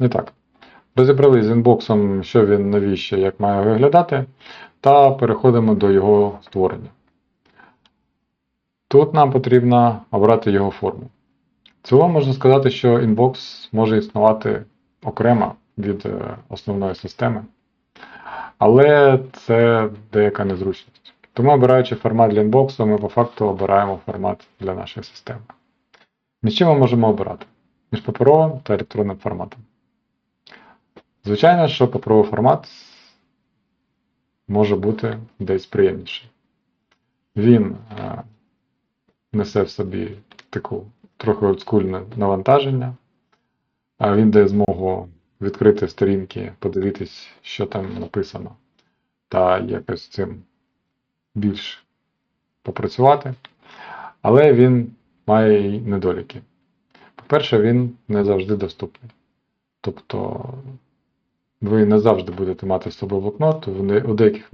І так, розібрались з інбоксом, що він, навіщо, як має виглядати, та переходимо до його створення. Тут нам потрібно обрати його форму. Цілому можна сказати, що інбокс може існувати окремо від е, основної системи, але це деяка незручність. Тому, обираючи формат для інбоксу, ми по факту обираємо формат для нашої системи. Між чим ми можемо обирати? Між паперовим та електронним форматом. Звичайно, що паперовий формат може бути десь приємніший. Він е, несе в собі таку трохи олдскульне навантаження, а він дає змогу відкрити сторінки, подивитись, що там написано, та якось цим більш попрацювати. Але він має і недоліки. По-перше, він не завжди доступний. Тобто ви не завжди будете мати з собою блокнот, у деяких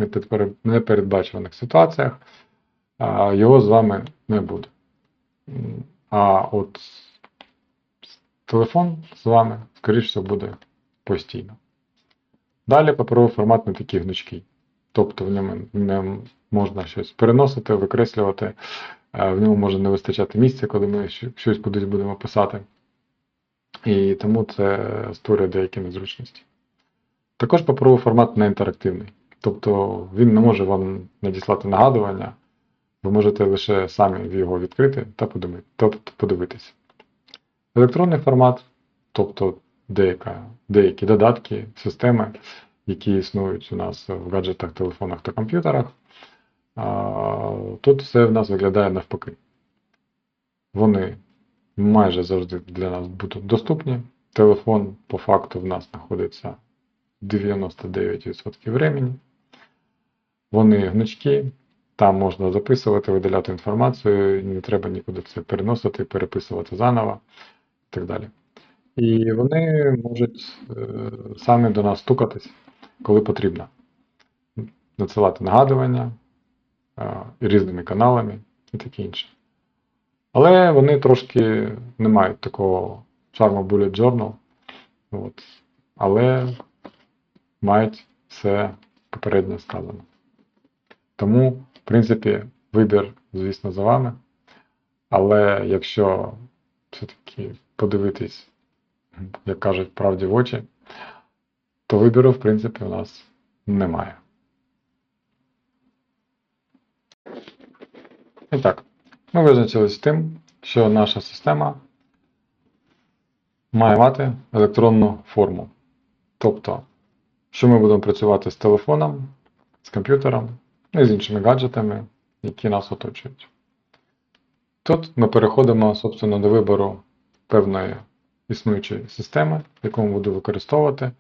непередбачуваних ситуаціях його з вами не буде. А от телефон з вами, скоріш всього, буде постійно. Далі паперовий формат не такий гнучкий. Тобто в ньому не можна щось переносити, викреслювати, е, в ньому може не вистачати місця, коли ми щось кудись будемо писати. І тому це створює деякі незручності. Також паперовий формат не інтерактивний. Тобто він не може вам надіслати нагадування, ви можете лише самі його відкрити та подивитися. Електронний формат, тобто деяка, деякі додатки, системи, які існують у нас в гаджетах, телефонах та комп'ютерах, тут все в нас виглядає навпаки. Вони майже завжди для нас будуть доступні. Телефон по факту в нас знаходиться 99% времени. Вони гнучкі, там можна записувати, видаляти інформацію, не треба нікуди це переносити, переписувати заново і так далі. І вони можуть е, самі до нас стукатись, коли потрібно. Надсилати нагадування е, різними каналами і таке інше. Але вони трошки не мають такого чарму Bullet Journal, от, але мають все попередньо сказано. Тому, в принципі, вибір, звісно, за вами. Але якщо все-таки подивитись, як кажуть, правді в очі, то вибору, в принципі, у нас немає. І так, ми визначились з тим, що наша система має мати електронну форму. Тобто, що ми будемо працювати з телефоном, з комп'ютером і з іншими гаджетами, які нас оточують. Тут ми переходимо, собственно, до вибору певної існуючої системи, яку ми будемо використовувати,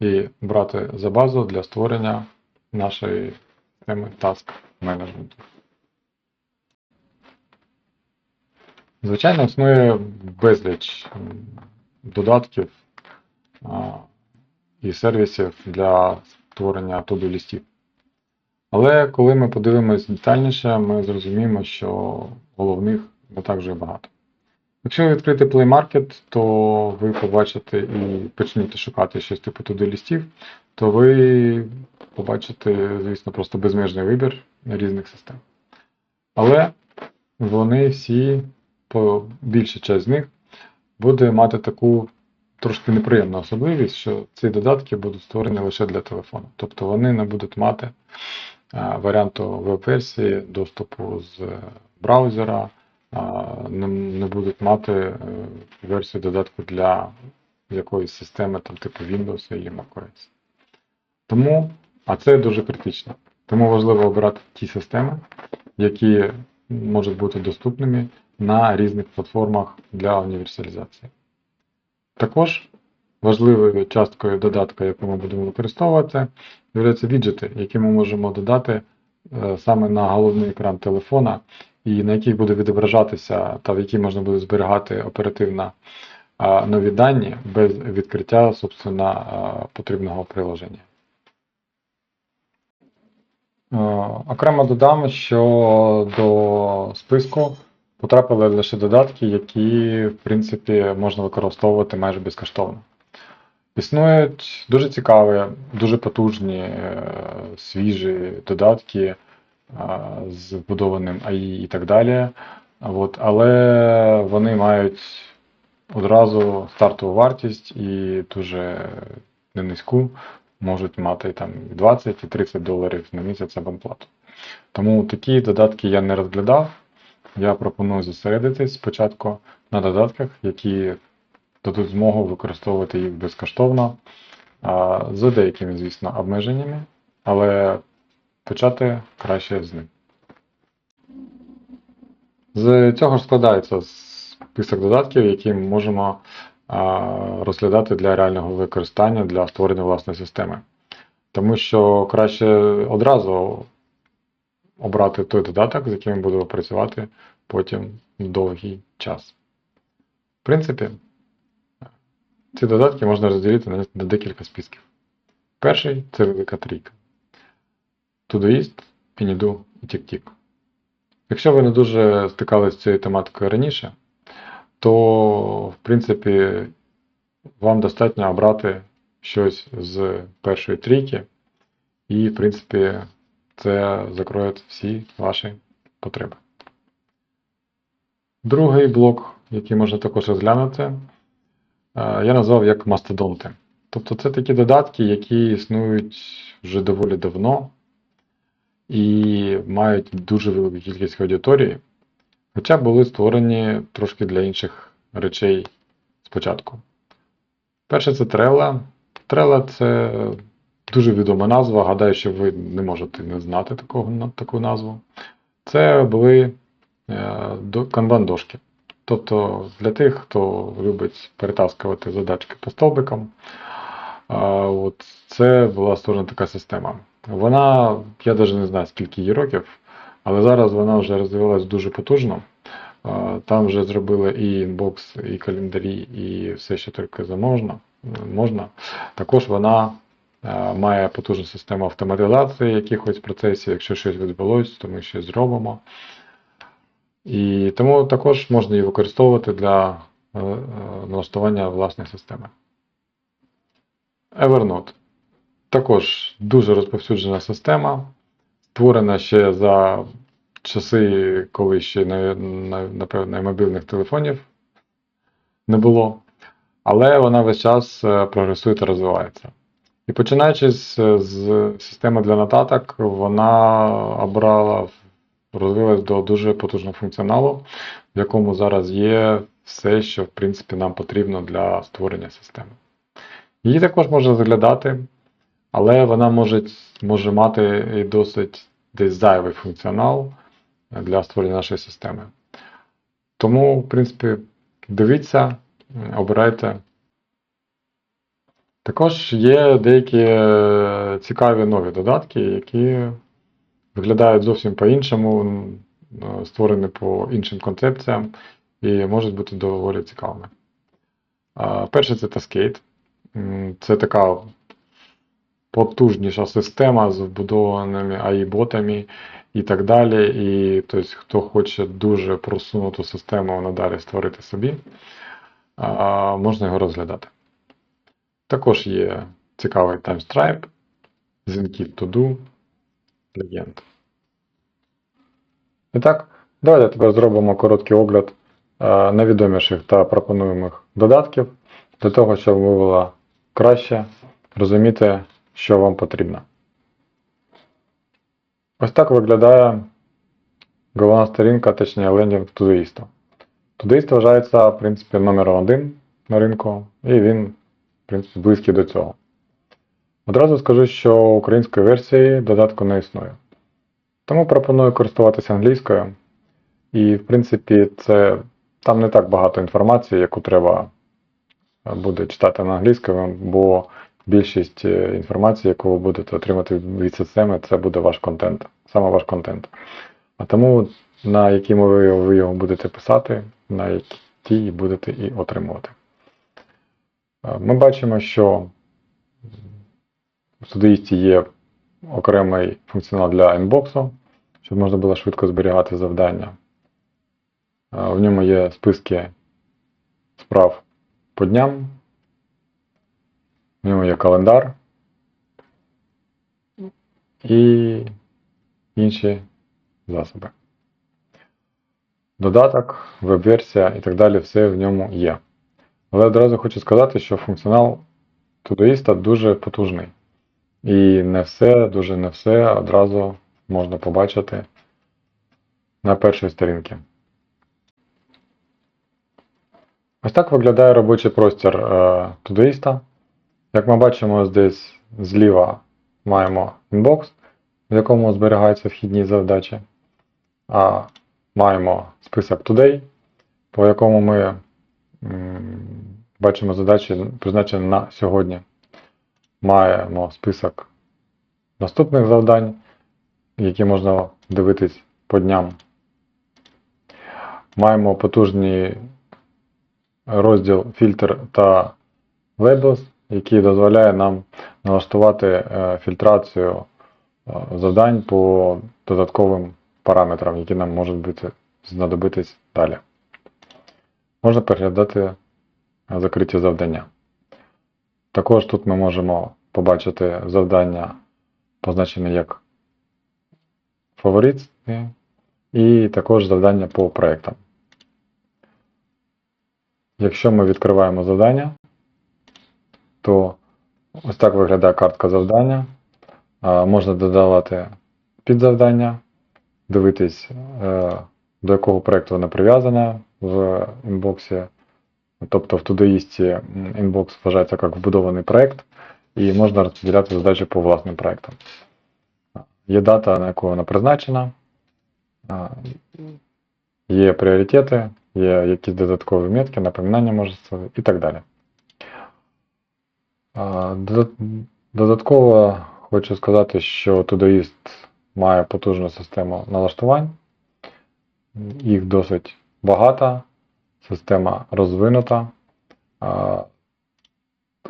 і брати за базу для створення нашої системи Task Management. Звичайно, існує безліч додатків і сервісів для створення to-do лістів. Але коли ми подивимось детальніше, ми зрозуміємо, що головних не так вже багато. Якщо відкрити Play Market, то ви побачите і почнете шукати щось типу to-do лістів, то ви побачите, звісно, просто безмежний вибір різних систем. Але вони всі, по більша часть з них, буде мати таку трошки неприємну особливість, що ці додатки будуть створені лише для телефону. Тобто вони не будуть мати варіанту веб-версії, доступу з е, браузера, не, не будуть мати е, версію додатку для якоїсь системи, там, типу Windows і macOS. Тому, а це дуже критично. Тому важливо обирати ті системи, які можуть бути доступними на різних платформах для універсалізації. Також важливою часткою додатка, яку ми будемо використовувати, являються віджити, які ми можемо додати е, саме на головний екран телефона, і на яких буде відображатися та в які можна буде зберігати оперативно нові дані без відкриття собственно, потрібного приложення. Е, Окремо додам, що до списку потрапили лише додатки, які, в принципі, можна використовувати майже безкоштовно. Існують дуже цікаві, дуже потужні, е, свіжі додатки з вбудованим AI і так далі. От, але вони мають одразу стартову вартість і дуже не низьку, можуть мати там 20 і 30 доларів на місяць абонплату. Тому такі додатки я не розглядав. Я пропоную зосередитись спочатку на додатках, які дадуть змогу використовувати їх безкоштовно, а, з деякими, звісно, обмеженнями, але почати краще з них. З цього ж складається список додатків, які ми можемо розглядати для реального використання для створення власної системи. Тому що краще одразу обрати той додаток, з яким ми будемо працювати потім довгий час. В принципі, ці додатки можна розділити на декілька списків. Перший це велика трійка. Todoist, Pinidu і TickTick. Якщо ви не дуже стикалися з цією тематикою раніше, то, в принципі, вам достатньо обрати щось з першої трійки, і, в принципі, це закроє всі ваші потреби. Другий блок, який можна також розглянути, е, я назвав як мастодонти. Тобто це такі додатки, які існують вже доволі давно і мають дуже велику кількість аудиторії, хоча були створені трошки для інших речей спочатку. Перше це Trello. Trello це дуже відома назва. Гадаю, що ви не можете не знати такого, таку назву. Це були канбан-дошки. Тобто для тих, хто любить перетаскувати задачки по столбикам, от, це була створена така система. Вона, я навіть не знаю, скільки їй років, але зараз вона вже розвивалась дуже потужно. Там вже зробили і інбокс, і календарі, і все, що тільки можна. Також вона має потужну систему автоматизації якихось процесів, якщо щось відбулось, то ми щось зробимо. І тому також можна її використовувати для е, е, налаштування власної системи. Evernote. Також дуже розповсюджена система, створена ще за часи, коли ще, напевно, мобільних телефонів не було. Але вона весь час е, прогресує та розвивається. І починаючи з, з системи для нотаток, вона обрала розвилась до дуже потужного функціоналу, в якому зараз є все, що в принципі нам потрібно для створення системи. Її також можна заглядати, але вона може може мати і досить десь зайвий функціонал для створення нашої системи. Тому, в принципі, дивіться, обирайте. Також є деякі е, цікаві нові додатки, які виглядають зовсім по-іншому, створені по іншим концепціям і можуть бути доволі цікавими. Перше це Taskade. Це така потужніша система з вбудованими AI-ботами і так далі. І тобто, хто хоче дуже просунуту систему надалі створити собі, можна його розглядати. Також є цікавий TimeStripe, Zenkiv To-Do, Legend. І так, давайте тепер зробимо короткий огляд е, найвідоміших та пропонуємих додатків для того, щоб ви було краще розуміти, що вам потрібно. Ось так виглядає головна сторінка, точніше лендінг Todoist. Todoist вважається, в принципі, номером один на ринку, і він, в принципі, близький до цього. Одразу скажу, що української версії додатку не існує. Тому пропоную користуватися англійською. І, в принципі, це там не так багато інформації, яку треба е, буде читати на англійському, бо більшість е, інформації, яку ви будете отримати від системи, це буде ваш контент, саме ваш контент. А тому, на якій мові ви його будете писати, на якій будете і отримувати. Ми бачимо, що в Судоїсті є окремий функціонал для інбоксу, щоб можна було швидко зберігати завдання. В ньому є списки справ по дням. В ньому є календар і інші засоби. Додаток, веб-версія і так далі, все в ньому є. Але одразу хочу сказати, що функціонал Todoist дуже потужний. І не все, дуже не все одразу можна побачити на першій сторінці. Ось так виглядає робочий простір е, Todoist. Як ми бачимо, здесь зліва маємо інбокс, в якому зберігаються вхідні завдачі, а маємо список Today, по якому ми бачимо задачі, призначені на сьогодні. Маємо список наступних завдань, які можна дивитись по дням. Маємо потужний розділ фільтр та Labels, який дозволяє нам налаштувати е, фільтрацію е, завдань по додатковим параметрам, які нам можуть бути знадобитись далі. Можна переглядати закриті завдання. Також тут ми можемо побачити завдання, позначені як фаворит, і також завдання по проєктам. Якщо ми відкриваємо завдання, то ось так виглядає картка завдання. Можна додавати підзавдання, дивитись, е, до якого проєкту вона прив'язана в інбоксі. Тобто в Todoist інбокс вважається як вбудований проєкт, і можна розподіляти задачі по власним проєктам. Є дата, на яку вона призначена, є пріоритети, є якісь додаткові метки, напоминання може і так далі. Додатково хочу сказати, що Todoist має потужну систему налаштувань. Їх досить багато, система розвинута.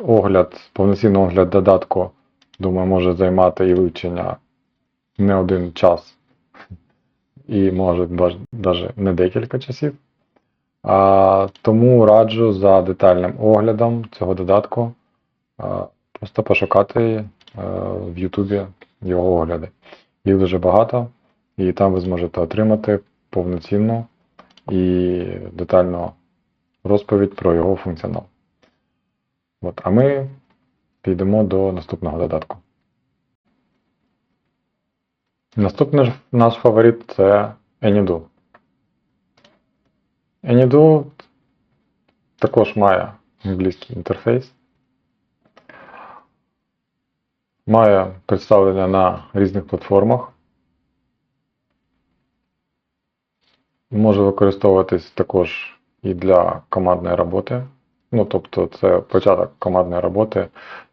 Огляд, повноцінний огляд додатку, думаю, може займати і вивчення не один час, і може навіть не декілька часів. А, Тому раджу за детальним оглядом цього додатку а, просто пошукати е, в Ютубі його огляди. Їх дуже багато, і там ви зможете отримати повноцінну і детальну розповідь про його функціонал. От, а ми підемо до наступного додатку. Наступний наш фаворит це AnyDo. AnyDo також має англійський інтерфейс. Має представлення на різних платформах. Може використовуватись також і для командної роботи. Ну, тобто, це початок командної роботи,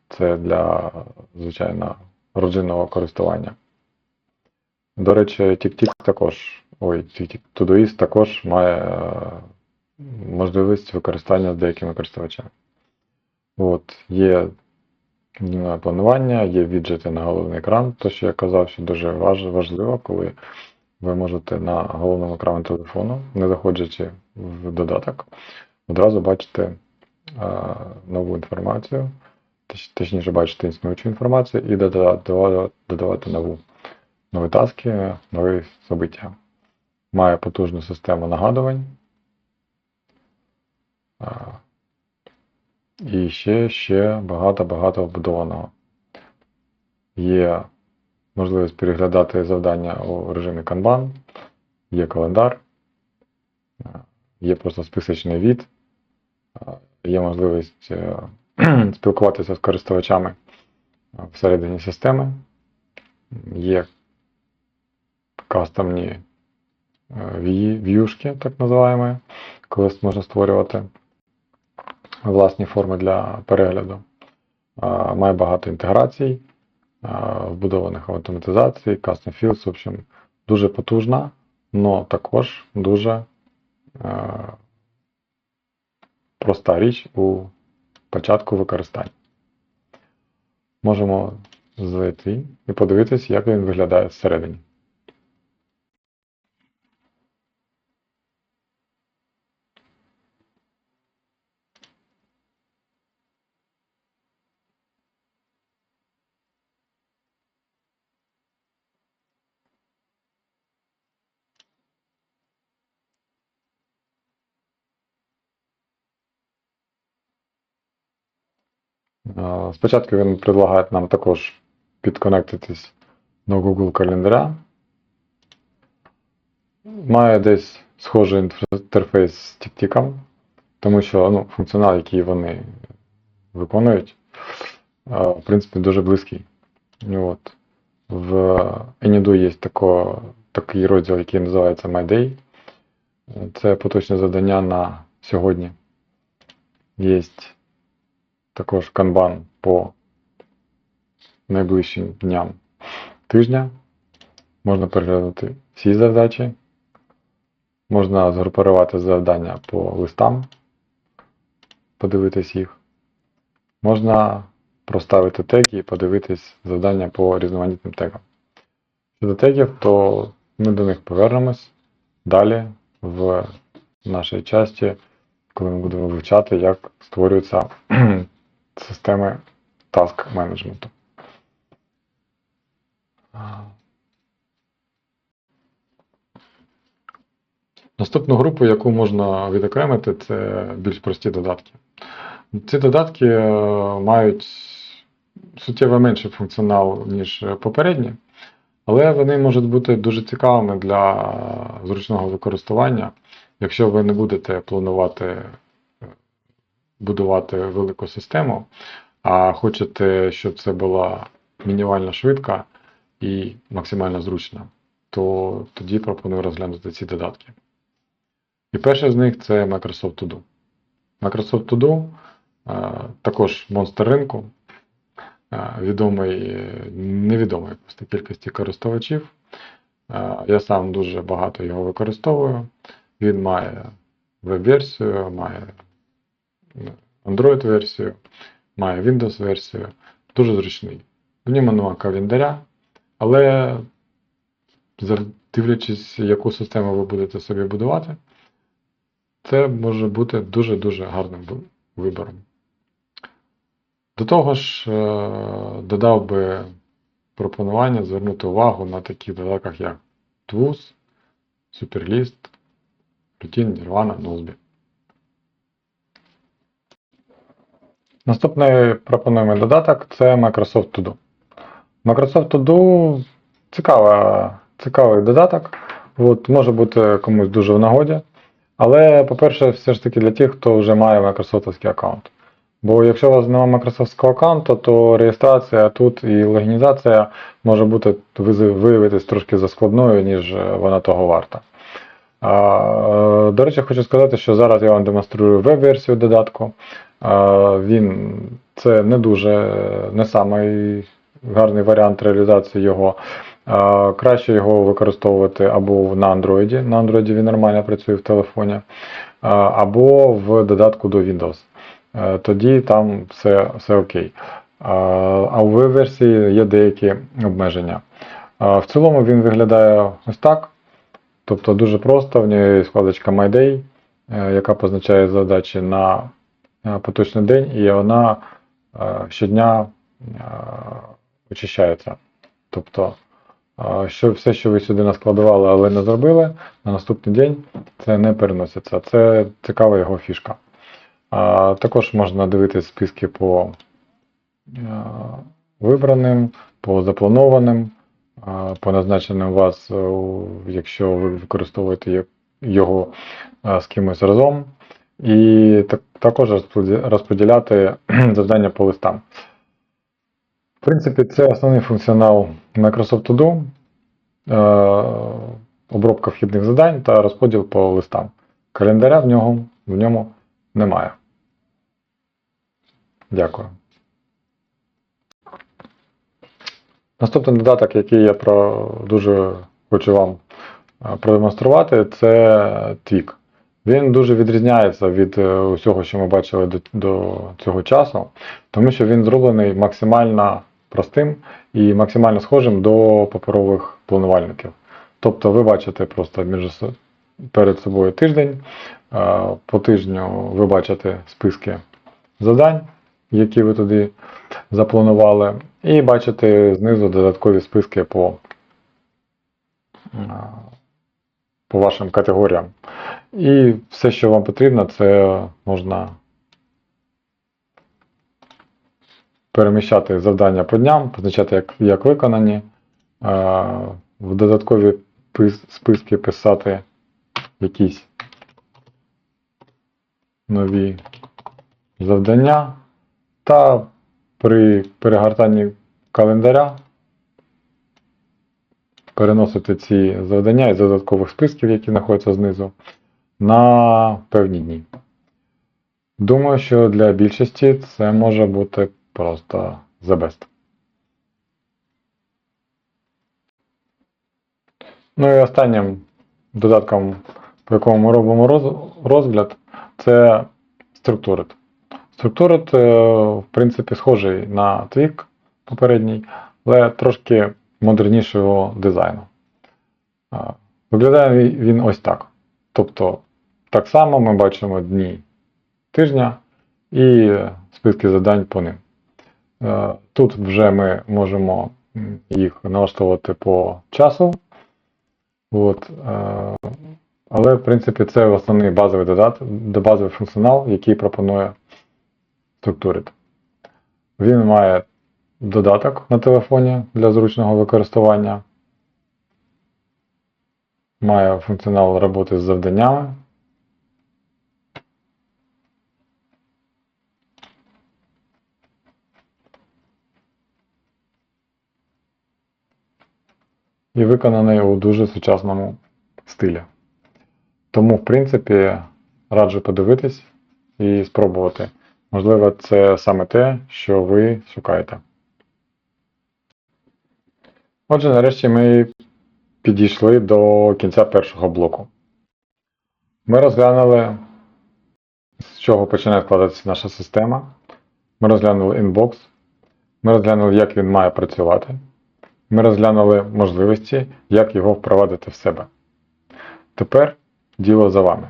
це для, звичайно, родинного користування. До речі, TickTick також, ой, Todoist також має е, можливість використання з деякими користувачами. От, є планування, є віджити на головний екран, то що я казав, що дуже важливо, коли ви можете на головному екрані телефону, не заходячи в додаток, одразу бачити е, нову інформацію, точ- точніше бачити існуючу інформацію і додавати, додавати нову, нові таски, нові собиття. Має потужну систему нагадувань. І ще, ще багато-багато вбудованого. Є можливість переглядати завдання у режимі Kanban, є календар, е, є просто списочний від, е, є можливість е, спілкуватися з користувачами всередині системи, є кастомні в'юшки, так називаємо, коли можна створювати власні форми для перегляду. Має багато інтеграцій, вбудованих автоматизацій, custom fields, в общем, дуже потужна, але також дуже е, проста річ у початку використання. Можемо зайти і подивитися, як він виглядає всередині. Спочатку він предлагає нам також підконектитись до Google календаря. Має десь схожий інтерфейс з TickTick, тому що ну, функціонал, який вони виконують, е, в принципі, дуже близький. От. В Anydo є тако, такий розділ, який називається My Day. Це поточне завдання на сьогодні. Є також канбан по найближчим дням тижня. Можна переглянути всі задачі. Можна згрупувати завдання по листам, подивитись їх. Можна проставити теги і подивитись завдання по різноманітним тегам. Щодо тегів, то ми до них повернемось далі в нашій часті, коли ми будемо вивчати, як створюються системи task менеджменту. Наступну групу, яку можна відокремити, це більш прості додатки. Ці додатки е, мають суттєво менший функціонал, ніж попередні, але вони можуть бути дуже цікавими для зручного використання, якщо ви не будете планувати е, будувати велику систему, а хочете, щоб це була мінімально швидка і максимально зручна, то тоді пропоную розглянути ці додатки. І перший з них це Microsoft To Do. Microsoft To Do е, також монстр ринку, е, відомий, невідомий просто кількості користувачів. Е, Я сам дуже багато його використовую. Він має веб-версію, має Android-версію, має Windows-версію. Дуже зручний. В ньому немає календаря, але дивлячись, яку систему ви будете собі будувати, це може бути дуже-дуже гарним вибором. До того ж, е, додав би пропонування звернути увагу на таких додатках, як TWOS, Superlist, Routine, Nirvana, Nozbe. Наступний пропонуємий додаток це Microsoft To Do. Microsoft To Do цікава, цікавий додаток. От, може бути комусь дуже в нагоді. Але, по-перше, все ж таки для тих, хто вже має Microsoft аккаунт. Бо якщо у вас немає Microsoft аккаунту, то реєстрація тут і логінізація може бути виявитись трошки заскладною, ніж е, вона того варта. Е, До речі, хочу сказати, що зараз я вам демонструю веб-версію додатку. Він це не дуже не самий гарний варіант реалізації його. Краще його використовувати або на Android. На Android він нормально працює в телефоні, або в додатку до Windows. Е, Тоді там все, все окей. А у веб-версії є деякі обмеження. В цілому він виглядає ось так. Тобто дуже просто, в ній є вкладочка My Day, е, яка позначає задачі на поточний день, і вона е, щодня е, очищається. Тобто, е, що, все, що ви сюди наскладували, але не зробили, на наступний день це не переноситься. Це цікава його фішка. Також можна дивитися списки по е, вибраним, по запланованим, по назначеним вас, е, якщо ви використовуєте його е, з кимось разом. І також розподіляти завдання по листам. В принципі, це основний функціонал Microsoft To Do, е, обробка вхідних завдань та розподіл по листам. Календаря в нього, в ньому немає. Дякую. Наступний додаток, який я про, дуже хочу вам е, продемонструвати, це Twig. Він дуже відрізняється від е, усього, що ми бачили до, до цього часу, тому що він зроблений максимально простим і максимально схожим до паперових планувальників. Тобто ви бачите просто між перед собою тиждень, е, по тижню ви бачите списки завдань, які ви туди запланували, і бачите знизу додаткові списки по, е, по вашим категоріям. І все, що вам потрібно, це можна переміщати завдання по дням, позначати як, як виконані, е, в додаткові пис- списки писати якісь нові завдання. Та при перегортанні календаря переносити ці завдання із додаткових списків, які знаходяться знизу, на певні дні. Думаю, що для більшості це може бути просто the best. Ну і останнім додатком, по якому ми робимо розгляд, це Structured. Structured, е, в принципі, схожий на Twig попередній, але трошки модернішого дизайну. Виглядає він ось так. Тобто, так само ми бачимо дні тижня і списки завдань по ним. Е, Тут вже ми можемо їх налаштовувати по часу. От, е, але, в принципі, це основний базовий додат, базовий функціонал, який пропонує Structured. Він має додаток на телефоні для зручного використання. Має функціонал роботи з завданнями. І виконаний у дуже сучасному стилі. Тому, в принципі, раджу подивитись і спробувати. Можливо, це саме те, що ви шукаєте. Отже, нарешті ми підійшли до кінця першого блоку. Ми розглянули, з чого починає складатися наша система. Ми розглянули інбокс. Ми розглянули, як він має працювати. Ми розглянули можливості, як його впровадити в себе. Тепер діло за вами.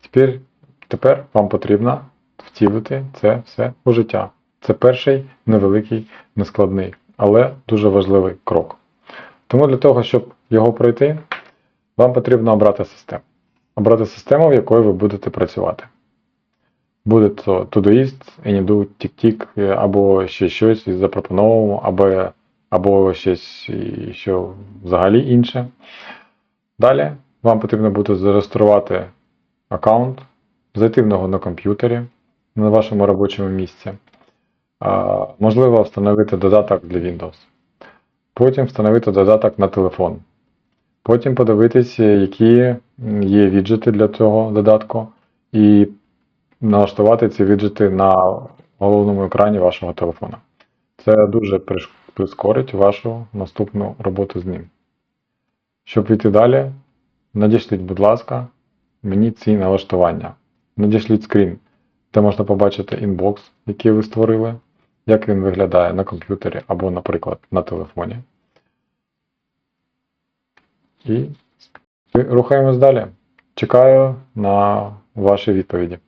Тепер, тепер вам потрібно втілити це все у життя. Це перший невеликий, нескладний, але дуже важливий крок. Тому для того, щоб його пройти, вам потрібно обрати систему. Обрати систему, в якої ви будете працювати. Буде то Todoist, Anydo, TickTick, е, або ще щось із запропонованого, або, або щось, що взагалі інше. Далі вам потрібно буде зареєструвати аккаунт, зайти в нього на комп'ютері на вашому робочому місці. Можливо, встановити додаток для Windows. Потім встановити додаток на телефон. Потім подивитися, які є віджити для цього додатку, і налаштувати ці віджити на головному екрані вашого телефона. Це дуже прискорить вашу наступну роботу з ним. Щоб піти далі, надішліть, будь ласка, мені ці налаштування. Надішліть скрін, де можна побачити інбокс, який ви створили, як він виглядає на комп'ютері або, наприклад, на телефоні. І рухаємось далі. Чекаю на ваші відповіді.